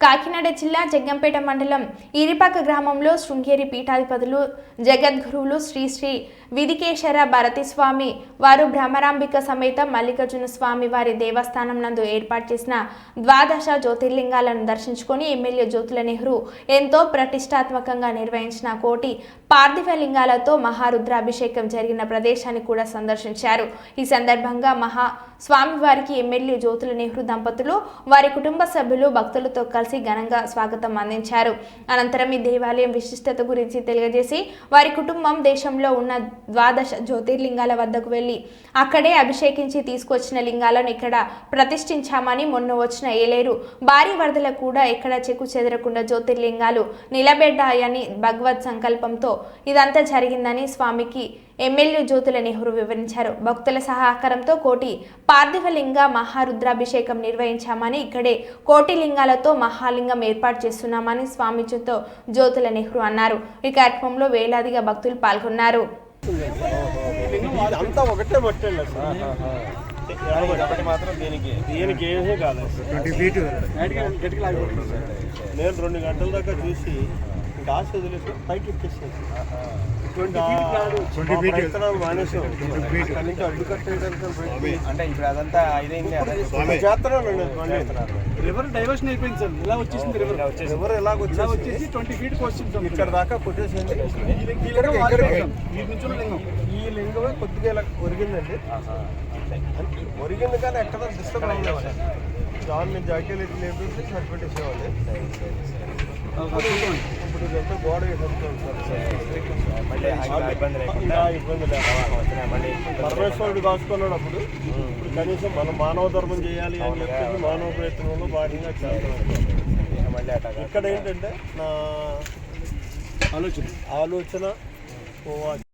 కాకినాడ జిల్లా జగ్గంపేట మండలం ఈరిపాక గ్రామంలో శృంగేరి పీఠాధిపతులు జగద్గురువులు శ్రీ శ్రీ విదికేశ్వర వారు భ్రమరాంబిక సమేత మల్లికార్జున స్వామి వారి దేవస్థానం నందు ఏర్పాటు చేసిన ద్వాదశ జ్యోతిర్లింగాలను దర్శించుకొని ఎమ్మెల్యే జ్యోతుల నెహ్రూ ఎంతో ప్రతిష్టాత్మకంగా నిర్వహించిన కోటి పార్థివ లింగాలతో మహారుద్రాభిషేకం జరిగిన ప్రదేశాన్ని కూడా సందర్శించారు. ఈ సందర్భంగా మహా స్వామివారికి ఎమ్మెల్యే జ్యోతుల నెహ్రూ దంపతులు వారి కుటుంబ సభ్యులు భక్తులతో కలిసి ఘనంగా స్వాగతం అందించారు. అనంతరం ఈ దేవాలయం విశిష్టత గురించి తెలియజేసి వారి కుటుంబం దేశంలో ఉన్న ద్వాదశ జ్యోతిర్లింగాల వద్దకు వెళ్ళి అక్కడే అభిషేకించి తీసుకొచ్చిన లింగాలను ఇక్కడ ప్రతిష్ఠించామని మొన్న వచ్చిన ఏలేరు భారీ వరదల కూడా ఎక్కడ చెక్కు చెదరకుండా జ్యోతిర్లింగాలు నిలబెడ్డాయని భగవత్ సంకల్పంతో ఇదంతా జరిగిందని స్వామికి ఎమ్మెల్యే జ్యోతుల నెహ్రూ వివరించారు. భక్తుల సహకారంతో కోటి పార్థివలింగ మహారుద్రాభిషేకం నిర్వహించామని ఇక్కడే కోటి లింగాలతో మహాలింగం ఏర్పాటు చేస్తున్నామని స్వామితో జ్యోతుల నెహ్రూ అన్నారు. ఈ కార్యక్రమంలో వేలాదిగా భక్తులు పాల్గొన్నారు. అంతా ఒకటే పట్టండి సార్. ఒకటి మాత్రం దీనికి దీనికి ఏమీ కాలేదు. సార్ ట్వంటీ ఫీట్ నేను రెండు గంటల దాకా చూసి ఆశ వదిలేసి పైకి ఎక్కేసాను feet. ప్రయత్నాలు మానేసాం. అక్కడి నుంచి అడ్డు కట్టేయడానికి అంటే ఇప్పుడు అదంతా ఇదైంది చేస్తున్నాను రివర్ డైవర్షన్ అయిపోయింది సార్. ఇలా వచ్చేసింది రివర్ ఎలాగ ఇలా వచ్చేసి ట్వంటీ ఫీట్ వచ్చింది ఇక్కడ దాకా కొట్టేసింది ఈ లింగమే కొద్దిగా ఇలా ఒరిగిందండి. అంటే ఒరిగింది కానీ ఎక్కడ డిస్టర్బ్ అవ్వలేదు. దాన్ని జాకీలు ఇట్లా లేపేసి సరిపెట్టేసేవాళ్ళు ఇప్పుడు ఇదంతా గోడ వేసేస్తాం సార్. మళ్ళీ ఆ ఇబ్బంది లేకుండా ఇలా ఇబ్బంది లేకుండా వస్తున్నాయి. మళ్ళీ పరమేశ్వరుడు కాసుకున్నాడు అప్పుడు. ఇప్పుడు కనీసం మనం మానవ ధర్మం చేయాలి అని చెప్పేసి మానవ ప్రయత్నంలో భాగంగా చేస్తున్నాం మళ్ళీ అట్లా ఇక్కడ ఏంటంటే నా ఆలోచన. ఆలోచన పోవాలి